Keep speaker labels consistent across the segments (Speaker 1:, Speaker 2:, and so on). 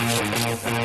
Speaker 1: Thank you.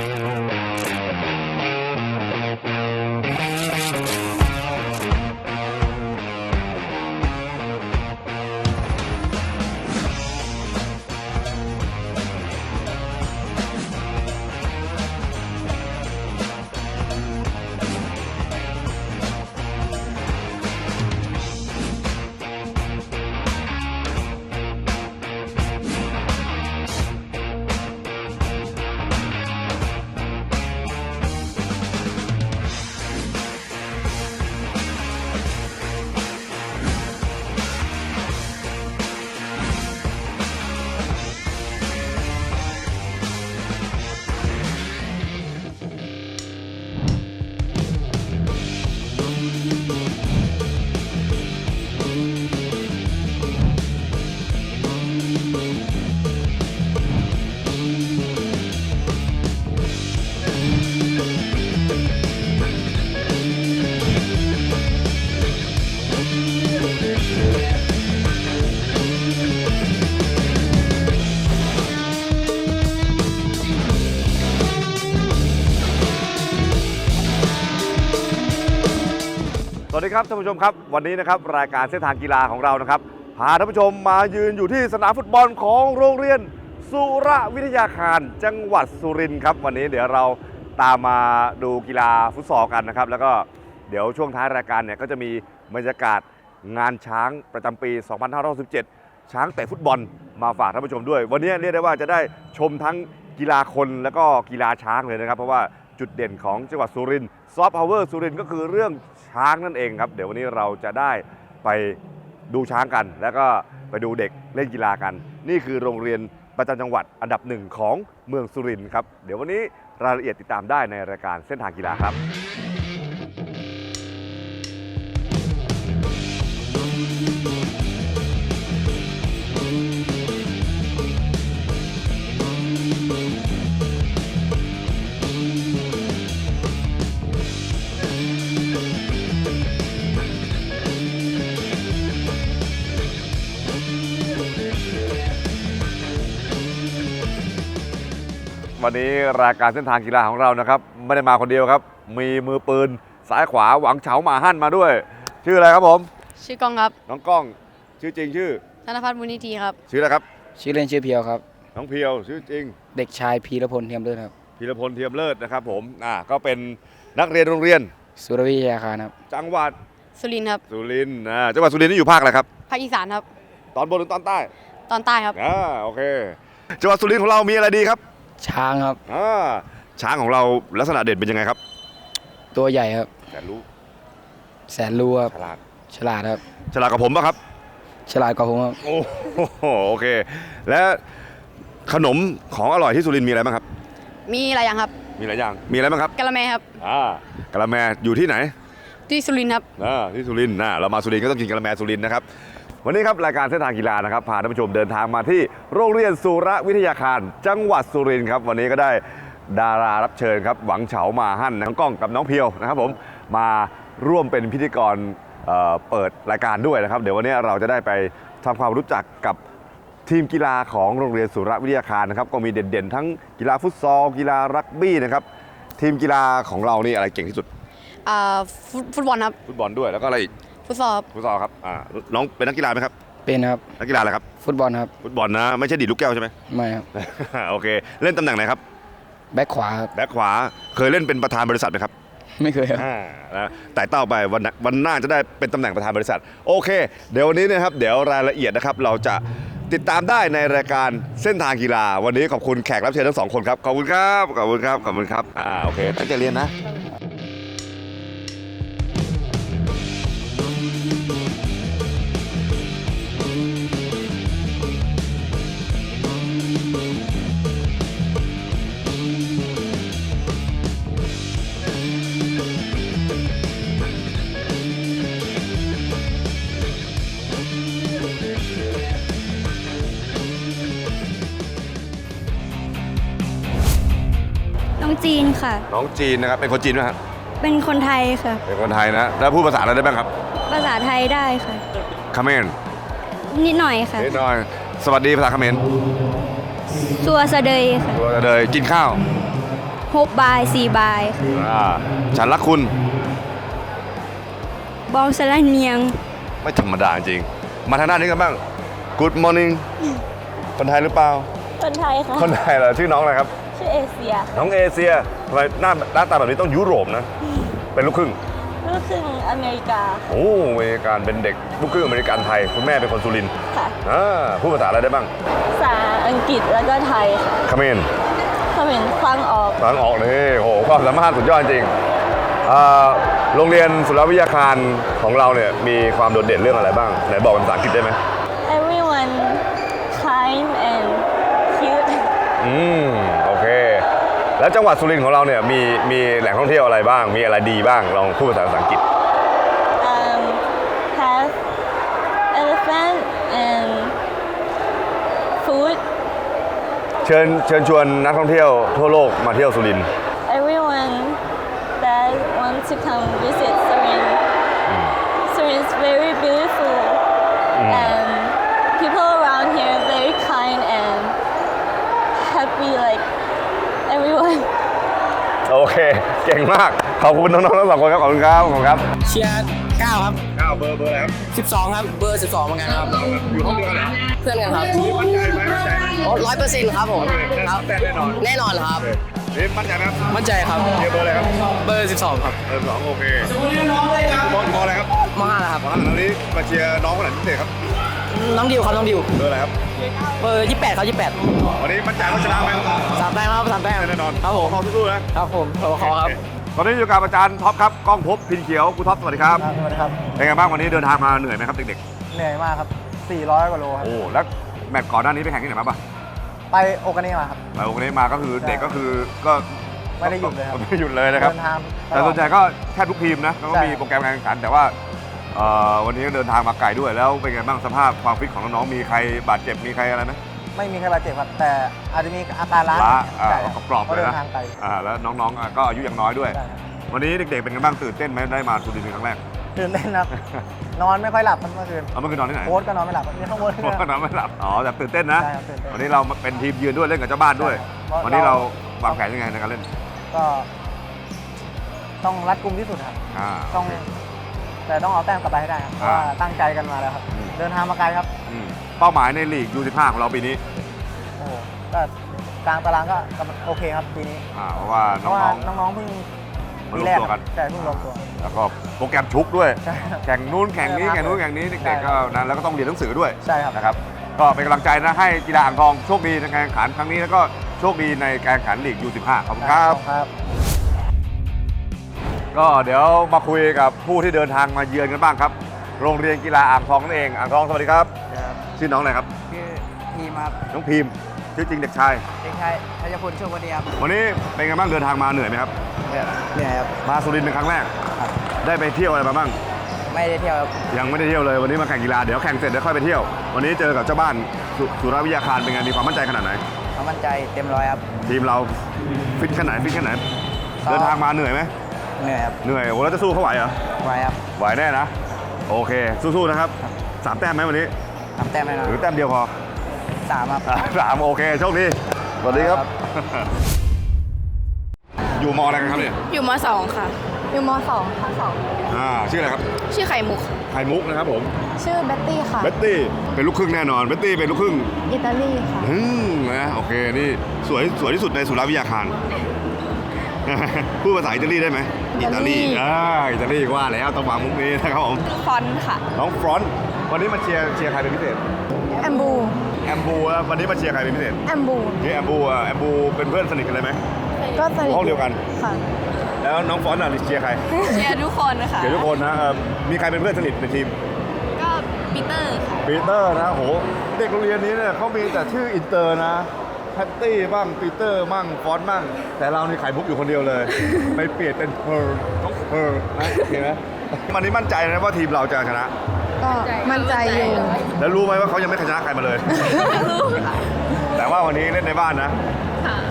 Speaker 1: ครับท่านผู้ชมครับ วันนี้นะครับรายการเส้นทางกีฬาของเรานะครับพาท่านผู้ชมมายืนอยู่ที่สนามฟุตบอลของโรงเรียนสุระวิทยาคารจังหวัดสุรินทร์ครับวันนี้เดี๋ยวเราตามมาดูกีฬาฟุตซอลกันนะครับ แล้วก็เดี๋ยวช่วงท้ายรายการเนี่ยก็จะมีบรรยากาศงานช้างประจำปี 2517 ช้างเตะฟุตบอลมาฝากท่านผู้ชมด้วย วันนี้เรียกได้ว่าจะได้ชมทั้งกีฬาคนแล้วก็กีฬาช้างเลยนะครับ เพราะว่า จุดเด่นของจังหวัดสุรินทร์ซอฟต์พาวเวอร์สุรินทร์ก็คือเรื่องช้างนั่นเองครับ เดี๋ยววันนี้เราจะได้ไปดูช้างกัน แล้วก็ไปดูเด็กเล่นกีฬากัน นี่คือโรงเรียนประจำจังหวัดอันดับหนึ่งของเมืองสุรินทร์ครับ เดี๋ยววันนี้รายละเอียดติดตามได้ในรายการเส้นทางกีฬาครับ วันนี้รายการเส้นทางกีฬาของเรานะครับ ไม่ได้มาคนเดียวครับ มีมือปืนซ้ายขวาหวังเฉาหมาหั่นมาด้วย ชื่ออะไรครับผม
Speaker 2: ชื่อกล้องครับ
Speaker 1: น้องก้อง ชื่อจริงชื่อ
Speaker 2: ธนพัฒน์มูลนิธิครับ
Speaker 1: ชื่ออะไรครับ
Speaker 3: ชื่อเล่นชื่อเพียวครับ
Speaker 1: น้องเพียว ชื่อจริง
Speaker 3: เด็กชายพีรพลเทียมเลิศครับ
Speaker 1: พีรพลเทียมเลิศนะครับ ผม อ่า ก็เป็นนักเรียนโรงเรียน
Speaker 3: สุรวิทยาคารครับ
Speaker 1: จังหวัด
Speaker 2: สุรินทร์ครับ
Speaker 1: สุรินทร์อ่าจังหวัดสุรินทร์นี่อยู่ภาคอะไรครับ
Speaker 2: ภาคอีสานครับ
Speaker 1: ตอนบนหรือตอนใต้
Speaker 2: ตอนใต้ครับ
Speaker 1: อ่า โอเค จังหวัดสุรินทร์ของเรามีอะไรดีครับ
Speaker 3: ช้างครับ
Speaker 1: อ่าช้างของเราลักษณะเด่นเป็นยังไงครับ
Speaker 3: ตัวใหญ่ครับ
Speaker 1: แสนรู้
Speaker 3: แสนรู้ครับ
Speaker 1: ฉลาด
Speaker 3: ฉลาดครับ
Speaker 1: ฉลาดกับผมป่ะครับ
Speaker 3: ฉลาดกว่าผมครับ
Speaker 1: โอ้โหโอเค และขนมของอร่อยที่สุรินทร์มีอะไรบ้างครับ
Speaker 2: มีหลายอย่างครับ
Speaker 1: มีหลายอย่าง มีอะไรบ้างครับ
Speaker 2: กะละแมครับ
Speaker 1: อ่ากะละแมอยู่ที่ไหน
Speaker 2: ที่สุรินทร์ครับ
Speaker 1: อ่าที่สุรินทร์นะเรามาสุรินทร์ก็ต้องกินกะละแมสุรินทร์นะครับ วันนี้ครับรายการเส้นทางกีฬานะครับพาท่านผู้ชมเดินทางมาที่โรงเรียนสุระวิทยาคาร จังหวัดสุรินทร์ครับ วันนี้ก็ได้ดารารับเชิญครับ หวังเฉามาหั่นน้องก้องกับน้องเพียวนะครับผมมาร่วมเป็นพิธีกรเอ่อเปิดรายการด้วยนะครับ เดี๋ยววันนี้เราจะได้ไปทำความรู้จักกับทีมกีฬาของโรงเรียนสุระวิทยาคารนะครับก็มีเด่นๆ ทั้งกีฬาฟุตซอลกีฬารักบี้นะครับทีมกีฬาของเรานี่อะไรเก่งที่สุด
Speaker 2: อ่าฟุตฟุตบอลครับ
Speaker 1: ฟุตบอลด้วยแล้วก็อะไรอีก
Speaker 2: ฟุตซอลครับ
Speaker 1: ฟุตซอลครับอ่าน้องเป็นนักกีฬาไหมครับ
Speaker 3: เป็นครับ
Speaker 1: นักกีฬาอะไรครับ
Speaker 3: ฟุตบอลครับ
Speaker 1: ฟุตบอลนะ ไม่ใช่ดีดลูกแก้วใช่ไหม
Speaker 3: ไม่ครับ
Speaker 1: โอเค เล่นตำแหน่งไหนครับ
Speaker 3: แบ็คขวาครับ
Speaker 1: แบ็คขวา เคยเล่นเป็นประธานบริษัทไหมครับ
Speaker 3: ไม่เคยครับ
Speaker 1: อ่านะแต่เต้าไปวันหน้าวันหน้าจะได้เป็นตำแหน่งประธานบริษัท โอเค เดี๋ยววันนี้เนะครับ เดี๋ยวรายละเอียดนะครับ เราจะติดตามได้ในรายการเส้นทางกีฬา วันนี้ขอบคุณแขกรับเชิญทั้งสองคนครับ ขอบคุณครับ ขอบคุณครับ ขอบคุณครับ อ่า โอเค ตั้งใจเรียนนะ
Speaker 4: นค่ะ
Speaker 1: น้องจีนนะครับ เป็นคนจีนไหมครับ
Speaker 4: เป็นคนไทยค่ะ
Speaker 1: เป็นคนไทยนะ แล้วพูดภาษาอะไรได้บ้างครับ
Speaker 4: ภาษาไทยได้ค่ะ
Speaker 1: คาเขมน
Speaker 4: นิดหน่อยค่ะ
Speaker 1: นิดหน่อย สวัสดีภาษาเขมร
Speaker 4: สสัวสะเดยค่ะ
Speaker 1: ตัวเลยกินข้าว
Speaker 4: หกบายสี่บายค่ะ
Speaker 1: อ่าฉันรักคุณ
Speaker 4: บองสะละเนียง
Speaker 1: ไม่ธรรมดาจริง มาทางด้านนี้กันบ้าง Good morning คนไทยหรือเปล่า
Speaker 5: คนไทยค่ะ
Speaker 1: คนไทยเหรอ ชื่อน้องอะไรครับ
Speaker 5: ชื่อเอเชีย
Speaker 1: น้องเอเชียทำไมหน้าหน้าตาแบบนี้ต้องยุโรปนะ เป็นลูกครึ่ง
Speaker 5: ลูกครึ่งอเมริกา
Speaker 1: โอ้อเมริกันเป็นเด็กลูกครึ่งอเมริกันไทย คุณแม่เป็นคนสุรินทร์
Speaker 5: ค่ะ
Speaker 1: อ่าพูดภาษาอะไรได้บ้าง
Speaker 5: ภาษาอังกฤษแล้วก็ไทยค่ะ
Speaker 1: คาเมน
Speaker 5: เขาเป็นฟังออก
Speaker 1: ฟังออกเลยโอ้โหความสามารถสุดยอดจริงอ่าโรงเรียนสุรวิทยาคารของเราเนี่ยมีความโดดเด่นเรื่องอะไรบ้างไหนบอกเป็นภาษาอังกฤษได้ไหม
Speaker 5: everyone kind and cute
Speaker 1: อืมโอเค แล้วจังหวัดสุรินทร์ของเราเนี่ยมีมีแหล่งท่องเที่ยวอะไรบ้าง มีอะไรดีบ้างลองพูดภาษาภาษาอังกฤษ
Speaker 5: um, have elephant and food
Speaker 1: เชิญเชิญชวนนักท่องเที่ยวทั่วโลกมาเที่ยวสุรินทร์
Speaker 5: everyone that want to come visit
Speaker 1: เค เก่งมาก ขอบคุณน้องๆทั้งสองคนครับ ขอบคุณครับ ขอบคุณครับ
Speaker 3: เชียร์9ครับ
Speaker 1: ก้าวเบอร์เบอร์อะไรครับ
Speaker 3: 12ครับ เบอร์12เหมือนกันครับ
Speaker 1: อยู่ห้องเดียวกันเหรอ
Speaker 3: เพื่อนกันครับ
Speaker 1: นี่มั่นใจไหมมั่นใจไหม
Speaker 3: ร้อยเปอร์เซ็นต์ครับผมครับ
Speaker 1: แต่แน่นอน
Speaker 3: แน่นอนครับ
Speaker 1: นี่มั่นใจไหมครับ
Speaker 3: มั่นใจครับ
Speaker 1: เชียร์เบอร์อะไรครับ
Speaker 3: เบอร์12ครับ
Speaker 1: เบอร์สองโอเคมองมองอะไรครับ
Speaker 3: ม5แล้วครับ
Speaker 1: มองอันนี้มาเชียร์น้องคนไหนพิเศษครับ
Speaker 3: น้องดิวครับน้องดิว
Speaker 1: เบอร์อะไรครับ
Speaker 3: เบอร์28ครับ28
Speaker 1: วันนี้มั่นใจว่าชนะไหม
Speaker 3: สามแต้มครับสามแต้ม
Speaker 1: แน่นอน
Speaker 3: ครับผม
Speaker 1: ขอสู้ๆนะครับ
Speaker 3: ผมขอบคุณครับ
Speaker 1: ตอนนี้อยู่กับอาจารย์ท็อปครับกล้องภพบพินเขียวครูท็อปสวัสดีครับ
Speaker 6: สวัสดีครับ
Speaker 1: เป็นไงบ้างวันนี้เดินทางมาเหนื่อยไหมครับเด็ก
Speaker 6: เหนื่อยมากครับ 400กว่าโลค
Speaker 1: ๆ
Speaker 6: รับ
Speaker 1: โอ้แล้วแมตช์ก่อนหน้านี้ไปแข่งที่ไหนมาปะ
Speaker 6: ไปโอกาเน่มาครับ
Speaker 1: ไปวันนี้มาก็คือเด็กก็คือก็
Speaker 6: ไม่ได้หยุดเลยครับ
Speaker 1: ไม่ได้หยุดเลยนะครับ
Speaker 6: เดินทาง
Speaker 1: แต่ส่วนใหญ่ก็แทบทุกทีมนะเขาก็
Speaker 6: ใช่
Speaker 1: มีโปรแกรมการแข่งขันแต่ว่าเอ่อ วันนี้ก็เดินทางมาไกลด้วยแล้วเป็นไงบ้างสภาพความฟิตของน้องๆมีใครบาดเจ็บมีใครอะไรไหม
Speaker 6: ไม่มีใครบาดเจ็บครับแต่อาจจะมีอาการล้า
Speaker 1: ล้าอ่า
Speaker 6: ใช่คบ
Speaker 1: กรอบๆ
Speaker 6: เพราะ
Speaker 1: เลย
Speaker 6: เดิ
Speaker 1: นะ
Speaker 6: นทางไกล
Speaker 1: อ่าแล้วน้องๆอะก็อายุยังน้อยด้วย
Speaker 6: ใช่ครับ
Speaker 1: วันนี้เด็กๆเป็นไงบ้างตื่นเต้นไหมได้มาสุรินทร์เป็นครั้งแรก
Speaker 6: ตื่นเต้นครับ นอนไม่ค่อยหลับครับเมื่อคืน
Speaker 1: เอาเมื่อคืนนอนที่ไหน
Speaker 6: โค้ชก็นอนไม่หลับนี่ต้องโค้ช
Speaker 1: เพราะว่านอนไม่หลับอ๋อแต่ตื่นเต้นนะ
Speaker 6: ใช่ครับตื่นเต้น
Speaker 1: วันนี้เราเป็นทีมยืนด้วยเล่นกับเจ้าบ้านด้วย
Speaker 6: ใช่ครับ
Speaker 1: วันนี้เราวางแผนยังไงในการเล่น
Speaker 6: ก็ ต้องรัดกุมที่สุดครับ
Speaker 1: อ่า
Speaker 6: ต้อง แต่ต้องเอาแต้มกลับไปให้ได้ครับเพราะ
Speaker 1: อ่า
Speaker 6: ว่าตั้งใจกันมาแล้วครับ
Speaker 1: อืม
Speaker 6: เดินทางมาไกลครับ
Speaker 1: อืมเป้าหมายในลีก U15 ของเราปีนี้
Speaker 6: โอ้โหก็กลางตารางก็ก็โอเคครับปีนี้
Speaker 1: อ่าเพราะว่า
Speaker 6: เพ
Speaker 1: น้
Speaker 6: ราะว่า
Speaker 1: อง
Speaker 6: น้องๆเพิ่ง
Speaker 1: ๆ
Speaker 6: ปีแรก
Speaker 1: มารวมตัวกัน
Speaker 6: ใช่เพิ่งรวมตัว
Speaker 1: แล้วก็โปรแกรมชุกด้วย
Speaker 6: ใช่ครับ
Speaker 1: แข่งนู้นแข่งนี้
Speaker 6: ใช่ครับ
Speaker 1: แข่งนู้นแข่งนี้
Speaker 6: ใช่
Speaker 1: เด็กๆ
Speaker 6: ครั
Speaker 1: ก็
Speaker 6: บ
Speaker 1: นั้นแล้วก็ต้องเรียนหนังสือด้วย
Speaker 6: ใช่ครับ
Speaker 1: นะครับก็เป็นกำลังใจนะให้กีฬาอ่างทองโชคดีในการแข่งขันครั้งนี้แล้วก็โชคดีในการแข่งขันลีก U15 ขอบคุณครับ
Speaker 6: ครับ
Speaker 1: ก็เดี๋ยวมาคุยกับผู้ที่เดินทางมาเยือนกันบ้างครับ โรงเรียนกีฬาอ่างทองนั่นเอง อ่างทองสวัสดีครับชื่อน้องอะไรครับ
Speaker 6: ชื่อทีมครับ
Speaker 1: น้องพิมพ์ชื่อจริงเด็กชาย
Speaker 6: เด็กชายชัยพลโชควันดีครับ
Speaker 1: วันนี้เป็นไงบ้างเดินทางมาเหนื่อยไหมครับ
Speaker 6: เหนื่อยครับ
Speaker 1: มาสุรินทร์เป็นครั้งแรก
Speaker 6: ครับ
Speaker 1: ได้ไปเที่ยวอะไรมาบ้าง
Speaker 6: ไม่ได้เที่ยวครับ
Speaker 1: ยังไม่ได้เที่ยวเลยวันนี้มาแข่งกีฬาเดี๋ยวแข่งเสร็จเดี๋ยวค่อยไปเที่ยว วันนี้เจอกับเจ้าบ้านสสุรวิทยาคารเป็นไงมีความมั่นใจขนาดไหน
Speaker 6: ความมั่นใจเต็มร้อยครับ
Speaker 1: ทีมเราฟิตแค่ไหนฟิตแค่ไหน
Speaker 6: ซ้อม
Speaker 1: เดินทางมาเหนื่อยไหม
Speaker 6: เหนื่อยครับ
Speaker 1: เหนื่อยโอ้แล้วจะสู้เขาไหวเหรอ
Speaker 6: ไวครับ
Speaker 1: ไหวแน่นะ โอเค สู้ๆนะครับสามแต้มไหมวันนี้
Speaker 6: ทำแต้มแน่นอน
Speaker 1: หรือแต้มเดียวพอ
Speaker 6: สามครับ
Speaker 1: อะสามโอเคโชคดีสวัสดีครับ อยู่มออะไรกันครับเนี่ย
Speaker 2: อยู่มสองค่ะ
Speaker 5: อยู่มสองค่ะสอง
Speaker 1: อ่าชื่ออะไรครับ
Speaker 2: ชื่อไข่มุก
Speaker 1: ไข่มุกนะครับผม
Speaker 5: ชื่อเบ็ตตี้ค่ะ
Speaker 1: เบตตี้เป็นลูกครึ่งแน่นอนเบตตี้เป็นลูกครึ่ง
Speaker 5: อิตาลีค่ะ
Speaker 1: อืมนะโอเคนี่สวยสวยที่สุดในสุรวิทยาคาร พูดภาษาอิตาลีได้ไหม
Speaker 5: อิตาลี
Speaker 1: อ่าอิตาลีว่าแล้วต้องวางมุกนี้นะครับผม
Speaker 2: ฟอนค่ะ
Speaker 1: น้องฟรอนต์วันนี้มาเชียร์เชียร์ใครเป็นพิเศษ
Speaker 5: แอมบู
Speaker 1: แอมบูอะวันนี้มาเชียร์ใครเป็นพิเศษ
Speaker 5: แอมบู
Speaker 1: นี่แอมบูอะแอมบูเป็นเพื่อนสนิทกันเลยไหม
Speaker 5: ก็สนิท
Speaker 1: ห้องเดียวกัน
Speaker 5: ค่ะ
Speaker 1: แล้วน้องฟรอนต์อะเชียร์ใคร
Speaker 2: เชียร์ทุกคนนะคะ
Speaker 1: เชียร์ทุกคนนะเอ่อมีใครเป็นเพื่อนสนิทในทีม
Speaker 2: ก็ปีเตอร์ค่ะ
Speaker 1: ปีเตอร์นะโหเด็กโรงเรียนนี้เนี่ยเขามีแต่ชื่ออินเตอร์นะ แพตตี้บ้างปีเตอร์บ้างฟอนต์บ้างแต่เรานี่ไข่มุกอยู่คนเดียวเลย ไปเปลี่ยนเป็นเพอร์ต้องเพอร์นะโอเคไหมวันนี้มั่นใจนะว่าทีมเราจะชนะ
Speaker 5: ก็มั่นใจอยู่
Speaker 1: แล้วรู้ไหมว่าเขายังไม่เคยชนะใครมาเลย แต่ว่าวันนี้เล่นในบ้านนะ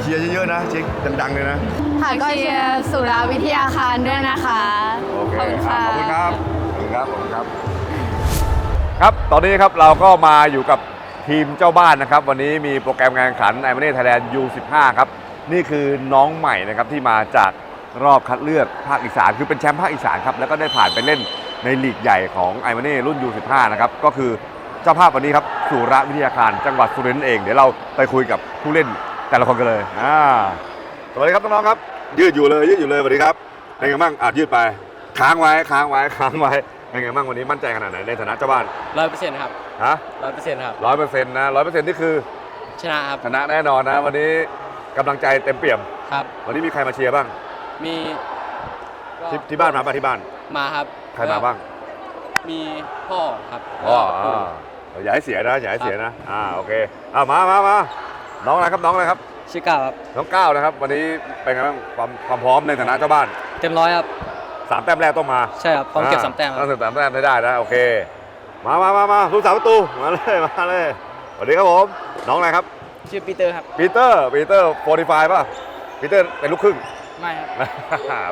Speaker 1: เชียร์เยอะๆนะเชียร์ดังๆเลยนะ
Speaker 2: ค่ะก็เชียร์สุราวิทยาคารด้วยนะคะ
Speaker 1: โอเค
Speaker 2: ขอบคุณค่ะ
Speaker 1: ขอบคุณครับขอบคุณครับขอบคุณครับ ครับตอนนี้ครับเราก็มาอยู่กับ ทีมเจ้าบ้านนะครับ วันนี้มีโปรแกรมการแข่งขันไอ o มเน่ไทยแลนด์ U15 ครับ นี่คือน้องใหม่นะครับที่มาจากรอบคัดเลือกภาคอีสานคือเป็นแชมป์ภาคอีสานครับแล้วก็ได้ผ่านไปเล่นในลีกใหญ่ของไอ o มเน่รุ่น U15 นะครับก็คือเจ้าภาพวันนี้ครับสุระวิทยาคารจังหวัดสุรินทร์เองเดี๋ยวเราไปคุยกับผู้เล่นแต่ละคนกันเลยอ่าสวัสดีครับน้องๆครับ ยืดอยู่เลยยืดอยู่เลยสวัสดีครับเป็นไงบ้างอาจยืดไป ค้างไว้ค้างไว้ค้างไว้ เป็นไงบ้างวันนี้มั่นใจขนาดไหนในฐานะเจ้าบ้าน
Speaker 3: ร้อยเปอร์เซ็นต์ครับ
Speaker 1: ฮะ
Speaker 3: ร้อยเปอร์เซ็นต์ครับ
Speaker 1: ร้อยเปอร์เซ็นต์นะร้อยเปอร์เซ็นต์นี่คือ
Speaker 3: ชนะครับ
Speaker 1: ชนะแน่นอนนะ วันนี้กำลังใจเต็มเปี่ยม
Speaker 3: ครับ
Speaker 1: วันนี้มีใครมาเชียร์บ้าง
Speaker 3: มีก็
Speaker 1: ที่ที่บ้านมาป่ะที่บ้าน
Speaker 3: มาครับ
Speaker 1: ใครมาบ้าง
Speaker 3: มีพ่อครับ
Speaker 1: อ๋อ
Speaker 3: แล้วก็ปู่
Speaker 1: อ่าอย่าให้เสียนะอย่าให้เสียนะอ่าโอเคอ่ามามามาน้องอะไรครับน้องอะไรครับ
Speaker 3: ชิก้าครับ
Speaker 1: น้องก้าวนะครับ วันนี้เป็นไงบ้างความความพร้อมในฐานะเจ้าบ้าน
Speaker 3: เต็มร้อยครับ
Speaker 1: สามแต้มแรกต้องมา
Speaker 3: ใช่ครับพร้อมเก็บสามแต้มค
Speaker 1: ต้
Speaker 3: รั
Speaker 1: อบงถึงสามแต้มให้ได้นะโอเคมามามามาลูกสาวประตูมาเลยมาเลยสวัสดีครับผมน้องอะไรครับ
Speaker 3: ชื่อปีเตอร์ครับ
Speaker 1: ปีเตอร์ปีเตอร์โฟร์ติฟป่ะปีเตอร์เป็นลูกครึ่ง
Speaker 3: ไม่ครับ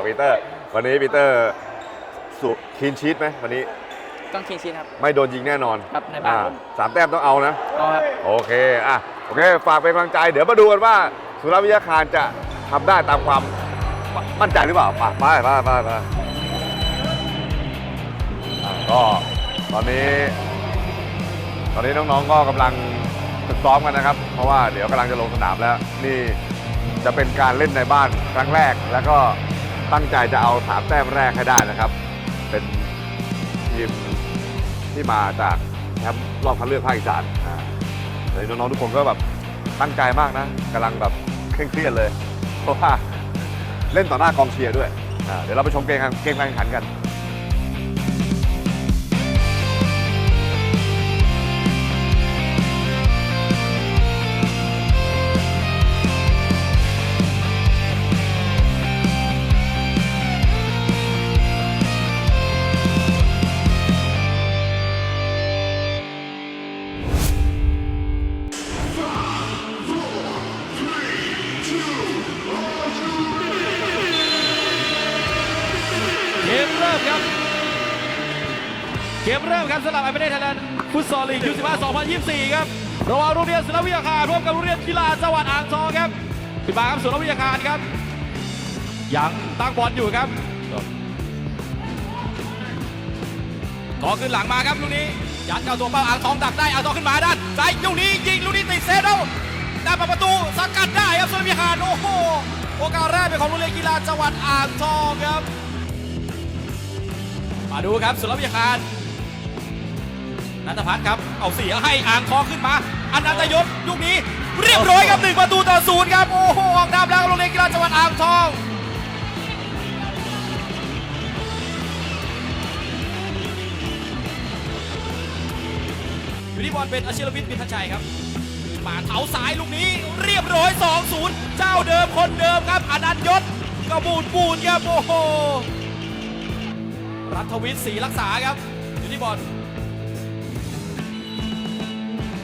Speaker 1: ปีเตอร์วันนี้ปีเตอร์สุคีนชีตไหมวันนี้
Speaker 3: ต้องคิงชินครับ
Speaker 1: ไม่โดนยิงแน่นอน
Speaker 3: ครับในบ้าน
Speaker 1: อ่าสามแต้มต้องเอานะ
Speaker 3: เอาครับ
Speaker 1: โอเคอะโอเคฝากเป็นกำลังใจเดี๋ยวมาดูกันว่าสุรวิทยาคารจะทำได้ตามความ มั่นใจหรือเปล่าไปไปไปไปไปอะก็ตอนนี้ ตอนนี้น้องๆก็กำลังฝึกซ้อมกันนะครับ เพราะว่าเดี๋ยวกำลังจะลงสนามแล้ว นี่จะเป็นการเล่นในบ้านครั้งแรก แล้วก็ตั้งใจจะเอาสามแต้มแรกให้ได้นะครับ เป็นทีมที่มาจากแชมป์รอบคัดเลือกภาคอีสานอ่าเลยน้องๆทุกคนก็แบบตั้งใจมากนะกำลังแบบเคร่งเครียดเลย เพราะว่า เล่นต่อหน้ากองเชียร์ด้วยอ่าเดี๋ยวเราไปชมเกมกันเกมการแข่งขันกัน
Speaker 7: ริ่มครับ เกมเริ่มครับสำหรับไอเปเนไทยแลนด์ฟุตซอลลีกยูสิบห้า2024ครับระหว่างโรงเรียนศิลปวิทยาคารร่วมกับโรงเรียนกีฬาจังหวัดอ่างทองครับปิดบาครับศิลปวิทยาคารครับยังตั้งบอลอยู่ครับต่อขึ้นหลังมาครับลูกนี้ยัดเข้าตัวเป้าอ่างทองดักได้อ่างทองขึ้นมาด้านซ้ายลูกนี้ยิงลูกนี้ติดเซฟแล้วได้ประตูสกัดได้ครับศิลปวิทยาคารโอ้โหโอกาสแรกเป็นของโรงเรียนกีฬาจังหวัดอ่างทองครับ มาดูครับสุรวิทยาคารนันทพัฒน์ครับ เอาเสียให้อ่างทองขึ้นมาอนันตยศลูกนี้เรียบร้อยครับหนึ่งประตูต่อศูนย์ครับ โอ้โหออกนำแล้วโรงเรียนกีฬาจังหวัดอ่างทองอยู่ที่บอลเป็นอาชิรวิทย์มิทัชชัยครับมาเท้าซ้ายลูกนี้เรียบร้อย 2-0 เจ้าเดิมคนเดิมครับอนันต์ยศกระบูดปูนครับโอ้โห รัฐวิทย์ศรีรักษาครับ อยู่ที่บอล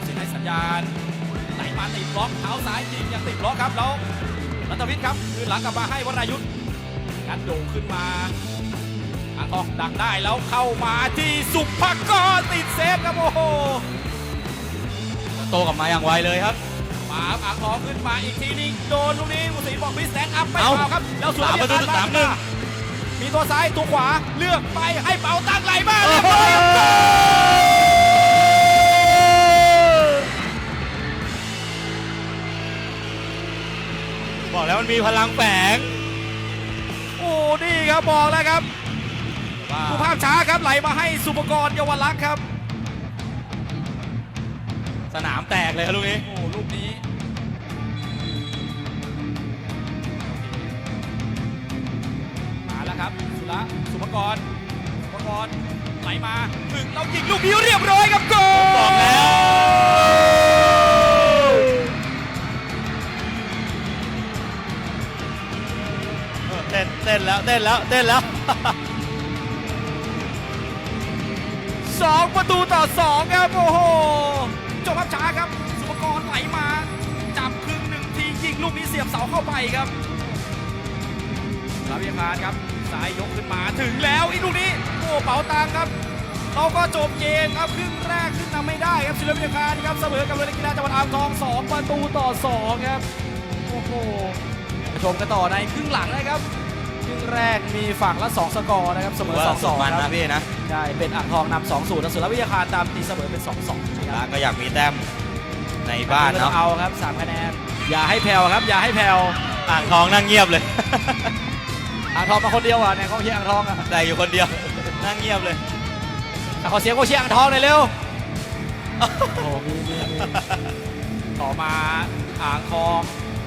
Speaker 7: เสียให้สัญญาณไหลมาติดบล็อกเท้าซ้ายยิงยังติดบล็อกครับแล้วรัฐวิทย์ครับคืนหลังกลับมาให้วรายุทธ์งัดโด่งขึ้นมาอาทองดักได้แล้วเข้ามาที่สุภกรติดเซฟครับโอ้โหโตกลับมาอย่างไวเลยครับมาอ่างทองขึ้นมาอีกทีนึงโดนลูกนี้มุสีบอกมิสแตนอัพไม่เอาครับแล้วสุดท้ายประตูสามหนึ่ง มีตัวซ้ายตัวขวาเลือกไปให้เป๋าตั้งไหลมากเลยบอกแล้วมันมีพลังแฝงโอ้นี่ครับบอกแล้วครับดูภาพช้าครับไหลมาให้สุปกรณ์เยาวลักษณ์ครับ สนามแตกเลยครับลูกนี้โอ้ลูกนี้ ครับ สุระสุภกรสุภกรไหลมาถึงเรายิงลูกนี้เรียบร้อยครับโกบอกแล้วเต้นเต้นแล้วเต้นแล้วเต้นแล้วสองประตูต่อสองครับโอ้โหจบภาพช้าครับ สุภกรไหลมา จับครึ่งหนึ่งทียิงลูกนี้เสียบเสาเข้าไปครับลาวิคารครับ ซ้ายยกขึ้นมาถึงแล้วอีกลูกนี้โอ้เป๋าตังครับตเราก็จบเกมครับครึ่งแรกขึ้นนำไม่ได้ครับศิลปินการครับเสมอกับโรงเรียนกีฬาจังหวัดอ่างทอง 2 ประตูต่อ 2 ครับโอ้โหชมกันต่อในครึ่งหลังนะครับครึ่งแรกมีฝั่งละ 2 สกอร์นะครับเสมอ
Speaker 8: ว่าสุด
Speaker 7: 2
Speaker 8: มัน
Speaker 7: 2ค
Speaker 8: นะ
Speaker 7: รับ
Speaker 8: พี่นะ
Speaker 7: ใช่เป็นอ่างทองนำ2 0แล้วสุรวิทยาคารตามตีเสมอเป็น2 2ค
Speaker 8: แล้
Speaker 7: รั
Speaker 8: ว
Speaker 7: บ
Speaker 8: ก็อยากมีแต้มในบ้าน
Speaker 7: ก็ต้
Speaker 8: เนาะ
Speaker 7: องเอาครับ3คะแนนอย่าให้แผ่วครับ อย่าให้แผ่ว
Speaker 8: อ่างทองนั่งเงียบเลย
Speaker 7: อ่างทองมาคนเดียวอะในกองเชียร์อ่างทองอะ
Speaker 8: แต่อยู่คนเดียว นั่งเงียบเลย
Speaker 7: อะขอเสียงกองเชียร์อ่างทองหน่อยเร็วโอ้โหมีมีมีต่อมาอ่างทอง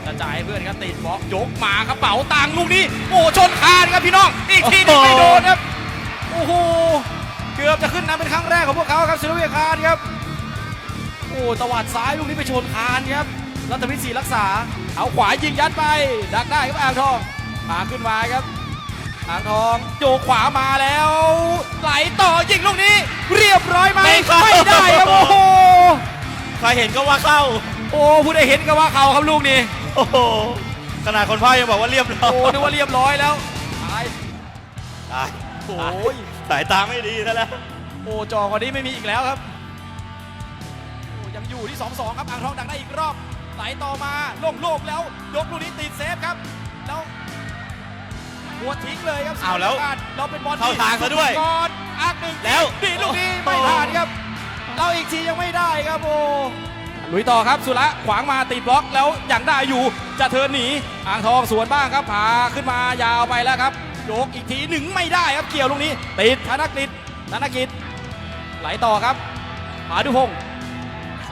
Speaker 7: กระจายให้เพื่อนครับติดบล็อกยกมาครับเป๋าตังค์ลูกนี้โอ้โหชนคานครับพี่น้องอีกทีหนึงไม่โดนครับโอ้โหเกือบจะขึ้นนำเป็นครั้งแรกของพวกเขาครับศิลวิทยาคารครับโอ้ตวัดซ้ายลูกนี้ไปชนคานครับรัตวิทย์ศรีรักษาเอาขวายิงยัดไปดักได้ครับอ่างทองมาขึ้นมาครับ อ่างทองโจกขวามาแล้ว ไหลต่อยิงลูกนี้ เรียบร้อยไหม
Speaker 8: ไม่เข้า
Speaker 7: ไม่ได้ครับโอ้โห
Speaker 8: ใครเห็นก็ว่าเข้า
Speaker 7: โอ้ผู้ได้เห็นก็ว่าเขาครับลูกนี้
Speaker 8: โอ้โหขนาดคนพ่ายยังบอกว่าเรียบร้อย
Speaker 7: โอ้นึกว่าเรียบร้อยแล้วตาย
Speaker 8: ตาย
Speaker 7: โอ้ย
Speaker 8: สายตาไม่ดีซะแล้ว
Speaker 7: โอ้จอกว่านี้ไม่มีอีกแล้วครับโอ้ยังอยู่ที่ 2-2 ครับอ่างทองดักได้อีกรอบไหลต่อมาโล่งๆแล้วยกลูกนี้ติดเซฟครับ แล้ว หัวทิ้งเลยครับ
Speaker 8: เอาแล้ว
Speaker 7: เราเป็นบอล
Speaker 8: เข้าทางซะด้วย
Speaker 7: ก่อนอักหนึ่ง
Speaker 8: แล้ว
Speaker 7: ดีลูกนี้ไม่ผ่านครับ เราอีกทียังไม่ได้ครับโอ้ลุยต่อครับสุระขวางมาติดบล็อกแล้วยังได้อยู่จะเทิร์นหนีอ่างทองสวนบ้างครับพาขึ้นมายาวไปแล้วครับโยกอีกทีหนึ่งไม่ได้ครับเกี่ยวลูกนี้ติดธนกฤษธนกิจไหลต่อครับพาดุพงศ์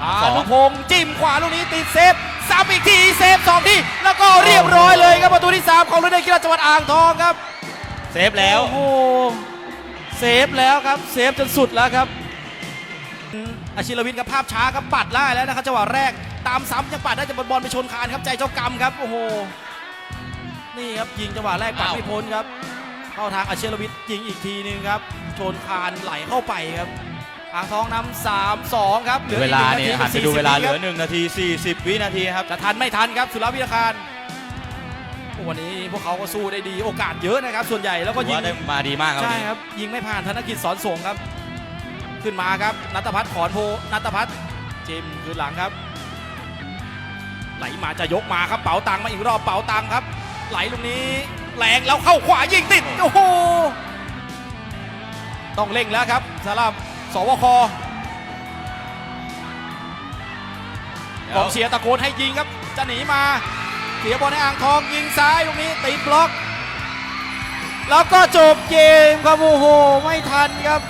Speaker 7: พาดุพงศ์จิ้มขวาลูกนี้ติดเซฟ ซ้ำอีกทีเซฟสองทีแล้วก็เรียบร้อยเลยครับประตูที่ 3 ของโรงเรียนกีฬาจังหวัดอ่างทองครับ
Speaker 8: เซฟแล้ว
Speaker 7: โอ้โหเซฟแล้วครับเซฟจนสุดแล้วครับอาชิรวิทย์ครับภาพช้าครับปัดได้แล้วนะครับจังหวะแรกตามซ้ำยังปัดได้จะบอลไปชนคานครับใจเจ้ากรรมครับโอ้โหนี่ครับยิงจังหวะแรกปัด
Speaker 8: อ้าว
Speaker 7: ไม่พ้นครับ เข้าทางอาชิรวิทย์ยิงอีกทีนึงครับชนคานไหลเข้าไปครับ อ่างทองนำสามสองครับหลือ
Speaker 8: เว
Speaker 7: อีก
Speaker 8: ลา
Speaker 7: ห
Speaker 8: เนี่ย
Speaker 7: ง
Speaker 8: หันไปดู
Speaker 7: 40
Speaker 8: เวลาเห
Speaker 7: ค
Speaker 8: ลื
Speaker 7: รับ
Speaker 8: อ1 นาที 40 วินาทีครับ
Speaker 7: จะทันไม่ทันครับ สุรวิทยาคารโอ้วันนี้พวกเขาก็สู้ได้ดีโอกาสเยอะนะครับ ส่วนใหญ่แล้วก็ยิง
Speaker 8: ว่าได้มาดีมากครับ
Speaker 7: ใช่
Speaker 8: วันนี้
Speaker 7: ครับ ยิงไม่ผ่านธนกิจสอนส่งครับ ขึ้นมาครับนัตพัฒน์ขอนโพนัตพัฒน์จิมคืนหลังครับ ไหลมาจะยกมาครับเป๋าตังค์มาอีกรอบเป๋าตังค์ครับ ไหลลูกนี้แรงแล้วเข้าขวายิงติดโอ้โหต้องเร่งแล้วครับสำหรับ สวคกองเชียร์ตะโกนให้ยิงครับ จะหนีมา เสียบอลให้อ่างทองยิงซ้ายลูกนี้ติดบล็อก แล้วก็จบเกมครับโอ้โหไม่ทันครับ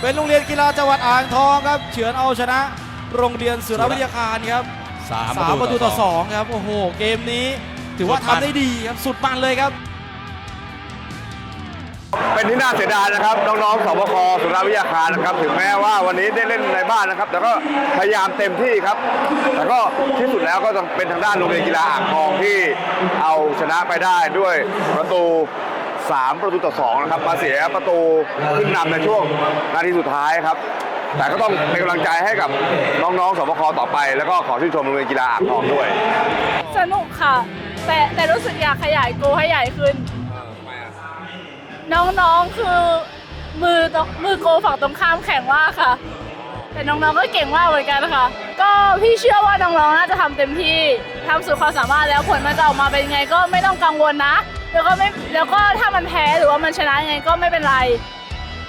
Speaker 7: เป็นโรงเรียนกีฬาจังหวัดอ่างทองครับเฉือนเอาชนะ โรงเรียนสุรวิทยาคารครับ
Speaker 8: สาม
Speaker 7: สามประตูต่อสองครับโอ้โหเกมนี้ ถือว่าทำได้ดีครับสุดมันเลยครับ
Speaker 1: เป็นที่น่าเสียดายนะครับน้องๆสบคสุราวิทยาคารนะครับ ถึงแม้ว่าวันนี้ได้เล่นในบ้านนะครับ แต่ก็พยายามเต็มที่ครับ แต่ก็ที่สุดแล้วก็ต้องเป็นทางด้านโรงเรียนกีฬาอ่างทองที่เอาชนะไปได้ด้วยประตู3 ประตูต่อ2นะครับมาเสียประตูขึ้นนำในช่วงนาทีสุดท้ายครับ แต่ก็ต้องเป็นกำลังใจให้กับน้องๆสบคต่อไป แล้วก็ขอชื่นชมโรงเรียนกีฬาอ่างทองด้วย
Speaker 9: สนุกค่ะ แต่แต่รู้สึกอยากขยายโกให้ใหญ่ขึ้น น้องๆคือมือตรงมือโกฝั่งตรงข้ามแข็งมากค่ะ แต่น้องๆก็เก่งมากเหมือนกันค่ะ ก็พี่เชื่อว่าน้องๆน่าจะทำเต็มที่ทำสุดความสามารถแล้วผลมันจะออกมาเป็นยังไงก็ไม่ต้องกังวลนะ แล้วก็ไม่แล้วก็ถ้ามันแพ้หรือว่ามันชนะยังไงก็ไม่เป็นไร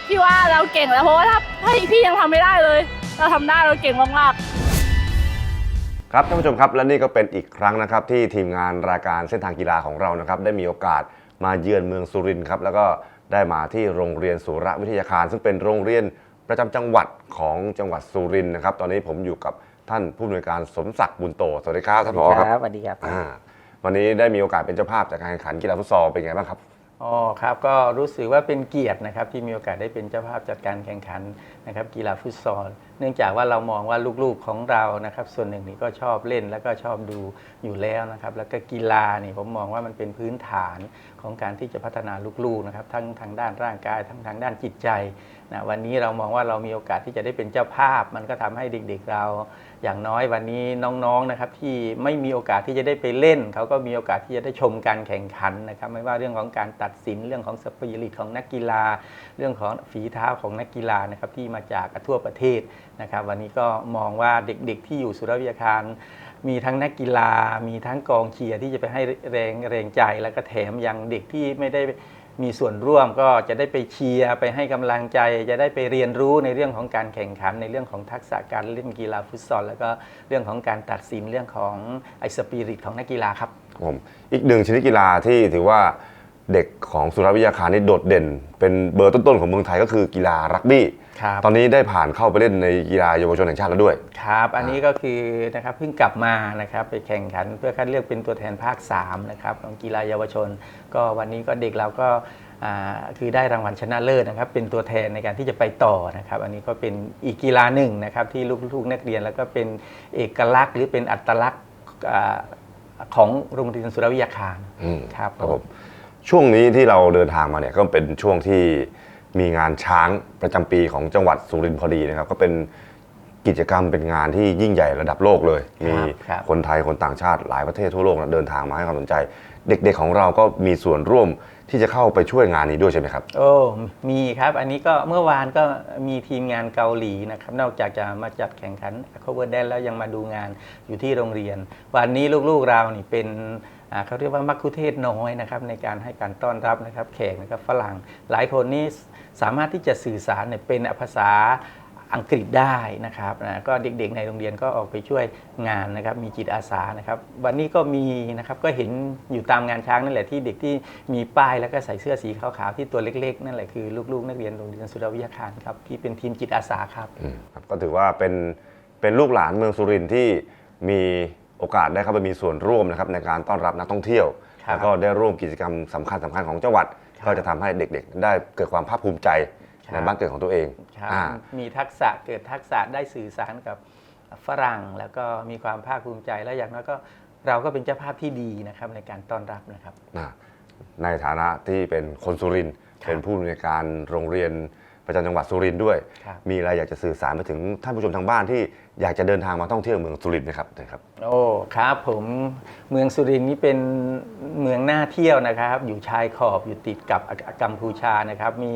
Speaker 9: พี่ว่าเราเก่งแล้วเพราะว่าถ้าถ้าพี่ยังทำไม่ได้เลย เราทำได้เราเก่งมากๆ
Speaker 1: ครับท่านผู้ชมครับและนี่ก็เป็นอีกครั้งนะครับที่ทีมงานรายการเส้นทางกีฬาของเรานะครับได้มีโอกาส มาเยือนเมืองสุรินทร์ครับแล้วก็ได้มาที่โรงเรียนสุรวิทยาคาร ซึ่งเป็นโรงเรียนประจำจังหวัดของจังหวัดสุรินทร์นะครับ ตอนนี้ผมอยู่กับท่านผู้อำนวยการสมศักดิ์บุญโตสวัสดีครับท่านผอครับ
Speaker 6: สวัสดีครับ
Speaker 1: อ่าวันนี้ได้มีโอกาสเป็นเจ้าภาพจากการแข่งขันกีฬาฟุตซอลเป็นไงบ้างครับ
Speaker 10: อ๋อครับก็รู้สึกว่าเป็นเกียรตินะครับที่มีโอกาสได้เป็นเจ้าภาพจัดการแข่งขันนะครับกีฬาฟุตซอล
Speaker 6: เนื่องจากว่าเรามองว่าลูกๆของเรานะครับส่วนหนึ่งนี่ก็ชอบเล่นแล้วก็ชอบดูอยู่แล้วนะครับแล้วก็กีฬานี่ผมมองว่ามันเป็นพื้นฐาน ของการที่จะพัฒนาลูกๆนะครับทั้งทางด้านร่างกายทั้งทางด้านจิตใจนะวันนี้เรามองว่าเรามีโอกาสที่จะได้เป็นเจ้าภาพ มันก็ทำให้เด็กๆเรา อย่างน้อยวันนี้น้องๆนะครับที่ไม่มีโอกาสที่จะได้ไปเล่น เขาก็มีโอกาสที่จะได้ชมการแข่งขันนะครับไม่ว่าเรื่องของการตัดสินเรื่องของสปิริตของนักกีฬา เรื่องของฝีเท้าของนักกีฬานะครับที่มาจากทั่วประเทศนะครับวันนี้ก็มองว่าเด็กๆ ที่อยู่สุรวิทยาคาร มีทั้งนักกีฬา มีทั้งกองเชียร์ที่จะไปให้แรงแรงใจ แล้วก็แถมยังเด็กที่ไม่ได้มีส่วนร่วมก็จะได้ไปเชียร์ไปให้กำลังใจ จะได้ไปเรียนรู้ในเรื่องของการแข่งขัน ในเรื่องของทักษะการเล่นกีฬาฟุตซอลแล้วก็เรื่องของการตัดสินเรื่องของไอสปิริตของนักกีฬาครับ
Speaker 1: ผมอีกหนึ่งชนิดกีฬาที่ถือว่า เด็กของสุรวิทยาคารนี่โดดเด่น เป็นเบอร์ต้นๆของเมืองไทยก็คือกีฬารักบี้
Speaker 6: ครับ
Speaker 1: ตอนนี้ได้ผ่านเข้าไปเล่นในกีฬาเยาวชนแห่งชาติแล้วด้วย
Speaker 6: ครับอันนี้ก็คือนะครับเพิ่งกลับมานะครับไปแข่งขันเพื่อคัดเลือกเป็นตัวแทนภาค3นะครับของกีฬาเยาวชน ก็วันนี้ก็เด็กเราก็อ่าคือได้รางวัลชนะเลิศนะครับเป็นตัวแทนในการที่จะไปต่อนะครับอันนี้ก็เป็นอีกกีฬาหนึ่งนะครับที่ลูกๆนักเรียนแล้วก็เป็นเอกลักษณ์ หรือเป็นอัตลักษณ์อ่าของโรงเรียนสุรวิทยาคาร
Speaker 1: อืม
Speaker 6: ครับ
Speaker 1: ครับผม ช่วงนี้ที่เราเดินทางมาเนี่ยก็เป็นช่วงที่มีงานช้างประจำปีของจังหวัดสุรินทร์พอดีนะครับ ก็เป็นกิจกรรมเป็นงานที่ยิ่งใหญ่ระดับโลกเลย มี
Speaker 6: ครับ
Speaker 1: คนไทยคนต่างชาติหลายประเทศทั่วโลกนะเดินทางมาให้ความสนใจ เด็กๆของเราก็มีส่วนร่วมที่จะเข้าไปช่วยงานนี้ด้วยใช่ไหมครับ
Speaker 6: โอ้มีครับอันนี้ก็เมื่อวานก็มีทีมงานเกาหลีนะครับ นอกจากจะมาจัดแข่งขัน cover dance แล้วยังมาดูงานอยู่ที่โรงเรียน วันนี้ลูกๆเรานี่เป็นอ่า เขาเรียกว่ามัคคุเทศก์น้อยนะครับในการให้การต้อนรับนะครับแขกนะครับฝรั่งหลายคนนี่สามารถที่จะสื่อสารเนี่ยเป็นภาษาอังกฤษได้นะครับนะก็เด็กๆในโรงเรียนก็ออกไปช่วยงานนะครับมีจิตอาสานะครับ วันนี้ก็มีนะครับก็เห็นอยู่ตามงานช้างนั่นแหละที่เด็กที่มีป้ายแล้วก็ใส่เสื้อสีขาวๆที่ตัวเล็กๆ นั่นแหละคือลูกๆ นักเรียนโรงเรียนสุรวิทยาคารครับที่เป็นทีมจิตอาสาครับ
Speaker 1: อืมครับก็ถือว่าเป็นเป็นลูกหลานเมืองสุรินทร์ที่มี โอกาสได้เข้าไปมีส่วนร่วมนะครับในการต้อนรับนักท่องเที่ยว
Speaker 6: ครับ
Speaker 1: แล้วก็ได้ร่วมกิจกรรมสำคัญสคัญๆของจังหวัด
Speaker 6: ครับ
Speaker 1: ก็จะทำให้เด็กๆ ได้เกิดความภาคภูมิใจ
Speaker 6: ครับ
Speaker 1: ในบ้านเกิดของตัวเอง
Speaker 6: ครับ
Speaker 1: อ่า
Speaker 6: มีทักษะเกิดทักษะได้สื่อสารกับฝรั่ง แล้วก็มีความภาคภูมิใจแล้วอย่างน้อยก็เราก็เป็นเจ้าภาพที่ดีนะครับในการต้อนรับนะครับ
Speaker 1: นะในฐานะที่เป็นคนสุรินทร์
Speaker 6: ครับ
Speaker 1: เป็นผู้อำนวยการโรงเรียนประจำจังหวัดสุรินทร์ด้วย
Speaker 6: ครับ
Speaker 1: มีอะไรอยากจะสื่อสารไปถึงท่านผู้ชมทางบ้านที่ อยากจะเดินทางมาท่องเที่ยวเมืองสุรินทร์นะครับนะครับ
Speaker 6: โอ้ครับผมเมืองสุรินทร์นี่เป็นเมืองน่าเที่ยวนะครับ อยู่ชายขอบอยู่ติดกับกัมพูชานะครับ มี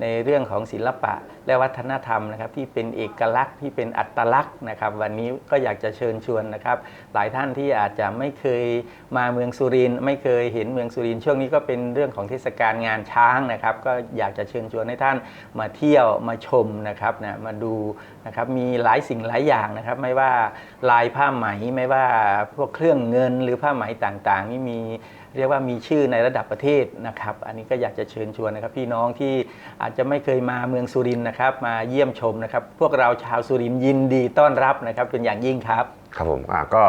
Speaker 6: ในเรื่องของศิลปะและวัฒนธรรมนะครับ ที่เป็นเอกลักษณ์ที่เป็นอัตลักษณ์นะครับ วันนี้ก็อยากจะเชิญชวนนะครับ หลายท่านที่อาจจะไม่เคยมาเมืองสุรินทร์ไม่เคยเห็นเมืองสุรินทร์ช่วงนี้ก็เป็นเรื่องของเทศกาลงานช้างนะครับ ก็อยากจะเชิญชวนให้ท่านมาเที่ยวมาชมนะครับนะมาดูนะครับมีหลายสิ่งหลายอย่างนะครับ ไม่ว่าลายผ้าไหมไม่ว่าพวกเครื่องเงินหรือผ้าไหมต่างๆ นี่มีเรียกว่ามีชื่อในระดับประเทศนะครับ อันนี้ก็อยากจะเชิญชวนนะครับ พี่น้องที่อาจจะไม่เคยมาเมืองสุรินทร์นะครับ มาเยี่ยมชมนะครับ พวกเราชาวสุรินทร์ยินดีต้อนรับนะครับเป็นอย่างยิ่งครับ
Speaker 1: ครับผมอะก็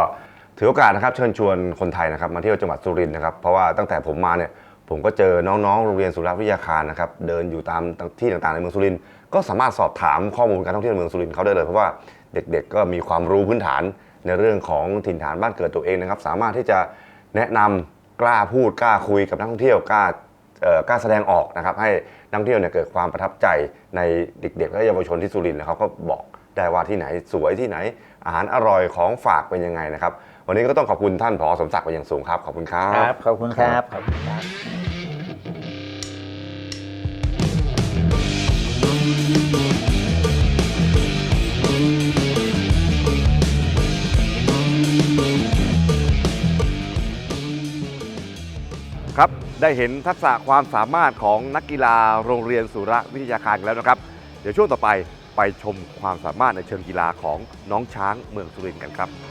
Speaker 1: ถือโอกาสนะครับเชิญชวนคนไทยนะครับมาเที่ยวจังหวัดสุรินทร์นะครับเพราะว่าตั้งแต่ผมมาเนี่ยผมก็เจอน้องๆโรงเรียนสุรวิทยาคารนะครับเดินอยู่ตามที่ต่างๆในเมืองสุรินทร์ ก็สามารถสอบถามข้อมูลการท่องเที่ยวในเมืองสุรินทร์เขาได้เลย เพราะว่าเด็กๆ ก็มีความรู้พื้นฐานในเรื่องของถิ่นฐานบ้านเกิดตัวเองนะครับ สามารถที่จะแนะนำกล้าพูดกล้าคุยกับนักท่องเที่ยวกล้าเอ่อกล้าแสดงออกนะครับ ให้นักท่องเที่ยวเนี่ยเกิดความประทับใจในเด็กๆและเยาวชนที่สุรินทร์นะครับก็บอกได้ว่าที่ไหนสวยที่ไหน อาหารอร่อยของฝากเป็นยังไงนะครับ วันนี้ก็ต้องขอบคุณท่านผอสมศักดิ์เป็นอย่างสูงครับ ขอบคุณครับ
Speaker 6: ครับขอบคุณครับขอบคุณครับ
Speaker 1: ครับได้เห็นทักษะความสามารถของนักกีฬาโรงเรียนสุรวิทยาคารกันแล้วนะครับ เดี๋ยวช่วงต่อไปไปชมความสามารถในเชิงกีฬาของน้องช้างเมืองสุรินทร์กันครับ「ครับ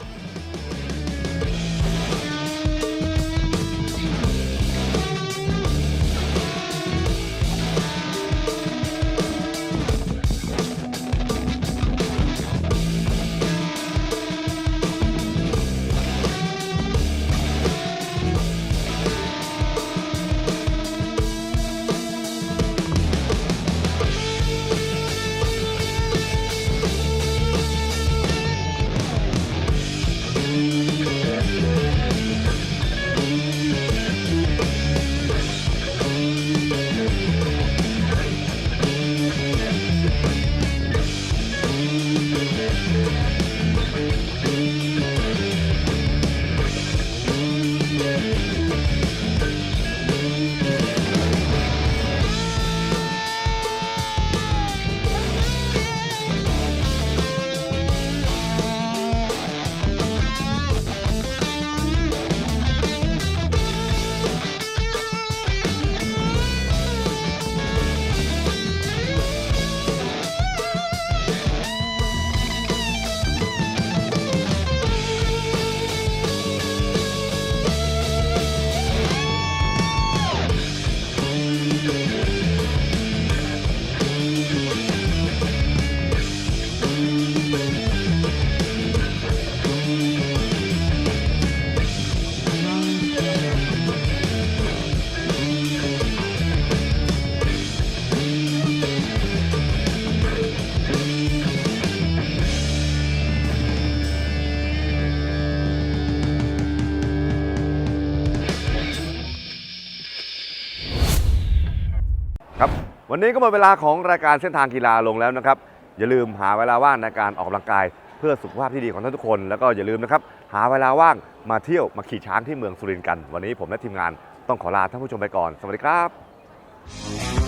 Speaker 1: วันนี้ก็หมดเวลาของรายการเส้นทางกีฬาลงแล้วนะครับ อย่าลืมหาเวลาว่างในการออกกำลังกาย เพื่อสุขภาพที่ดีของท่านทุกคน แล้วก็อย่าลืมนะครับหาเวลาว่างมาเที่ยวมาขี่ช้างที่เมืองสุรินทร์กัน วันนี้ผมและทีมงานต้องขอลาท่านผู้ชมไปก่อน สวัสดีครับ